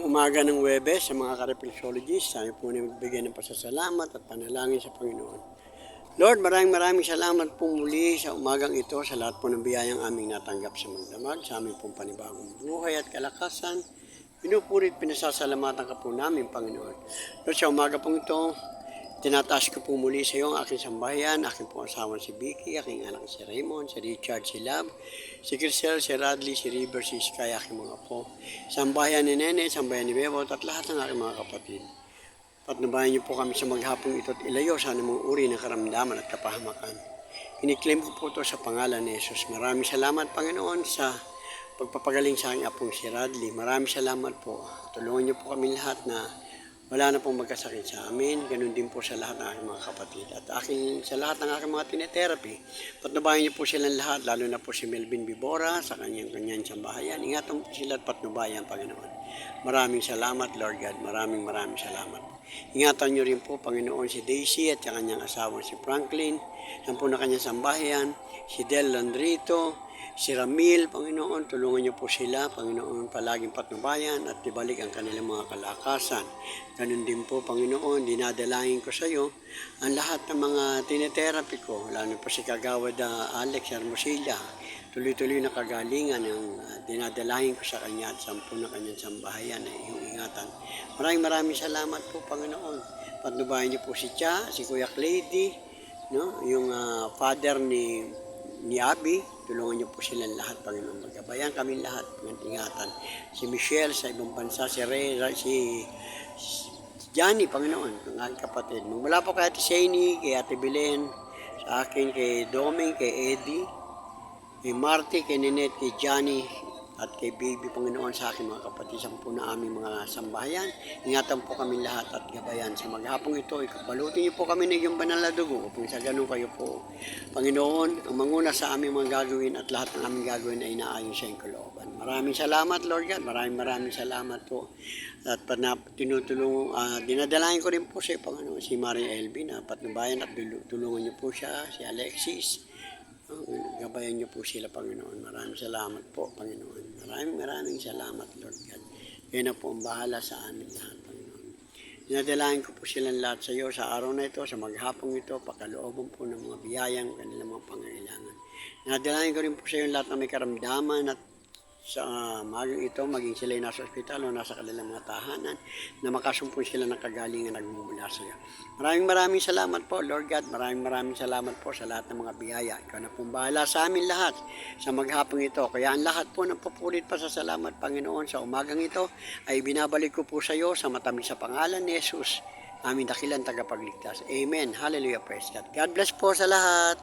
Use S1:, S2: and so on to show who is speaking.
S1: Umaga ng Webes sa mga ka-reflexologists, tayo po na magbigay ng pasasalamat at panalangin sa Panginoon. Lord, maraming maraming salamat po muli sa umagang ito sa lahat po ng biyayang aming natanggap sa magdamag, sa aming pong panibagong buhay at kalakasan. Pinupurit, pinasasalamatan ka po namin, Panginoon. Lord, sa umaga pong ito, tinataas ko po muli sa iyo ang aking sambahayan, aking pong asawa si Vicky, aking anak si Raymond, si Richard, si Lab, si Crisel, si Radley, si River, si Sky, aking mga po. Sambahayan ni Nene, sambahayan ni Bebot, at lahat ng aking mga kapatid. Patnubayan niyo po kami sa maghapong ito at ilayo sa anumang uri ng karamdaman at kapahamakan. Iniklaim ko po ito sa pangalan ni Jesus. Maraming salamat, Panginoon, sa pagpapagaling sa aking apong si Radley. Maraming salamat po. Tulungan niyo po kami lahat na wala na pong magkasakit sa amin. Ganun din po sa lahat ng aking mga kapatid. At aking, sa lahat ng aking mga tinetherapy, patnubayan niyo po silang lahat, lalo na po si Melvin Bibora sa kanyang kanyang sambahayan. Ingatan po sila at patnubayan, Panginoon. Maraming salamat, Lord God. Maraming maraming salamat. Ingatan niyo rin po, Panginoon, si Daisy at sa kanyang asawa si Franklin, yan po na kanyang sambahayan, si Del Landrito, si Ramil, Panginoon, tulungan niyo po sila, Panginoon, palaging patnubayan at ibalik ang kanilang mga kalakasan. Ganun din po, Panginoon, dinadalangin ko sa iyo ang lahat ng mga tinetherapy ko, lalo po si Kagawad ah, Alex Hermosilla, tuloy-tuloy na kagalingan ang uh, dinadalangin ko sa kanya at sampu na kanyang sambahayan na iyong ingatan. Maraming maraming salamat po, Panginoon. Patnubayan niyo po si Cha, si Kuya Clady, no? yung ah, father ni ni Abby, tulungan niyo po silang lahat, Panginoon. Magkabayan kami lahat ng ingatan. Si Michelle sa ibang bansa, si Ray, si, si Johnny, Panginoon, ang aking kapatid. Mula po kay Ate Shani, kay Ate Belen, sa akin, kay Doming, kay Eddie, kay Marty, kay Ninette, kay Johnny, at kay Baby Panginoon sa aking mga kapatid, sampu na aming mga sambahayan. Ingatan po kami lahat at gabayan. Sa maghapong ito, ikabalutin niyo po kami ng iyong banal na dugo upang sa ganun kayo po. Panginoon, ang manguna sa aming mga gagawin at lahat ng aming gagawin ay naayon sa iyong kalooban. Maraming salamat, Lord God. Maraming maraming salamat po. At panap, tinutulong, ah, dinadalayan ko rin po sa Panginoon, si Maria Elvin, na patnubayan at tulungan niyo po siya, si Alexis. Gabayan niyo po sila, Panginoon. Maraming salamat po, Panginoon. Maraming maraming salamat, Lord God. Kayo na po ang bahala sa amin lahat, Panginoon. Dinadalayan ko po silang lahat sa iyo sa araw na ito, sa maghapong ito, pakalooban po ng mga biyayang kanilang mga pangailangan. Dinadalayan ko rin po sa iyo lahat na may karamdaman at sa uh, magang ito, maging sila ay nasa ospital o nasa kanilang mga tahanan, na makasumpong sila ng kagalingan nagmumula sa iyo. Maraming maraming salamat po, Lord God. Maraming maraming salamat po sa lahat ng mga biyaya. Ikaw na pong bahala sa amin lahat sa maghapong ito. Kaya ang lahat po ng papulit pa sa salamat, Panginoon, sa umagang ito ay binabalik ko po sa iyo sa matamis sa pangalan ni Jesus, aming dakilang tagapagligtas. Amen. Hallelujah. Praise God. God bless po sa lahat.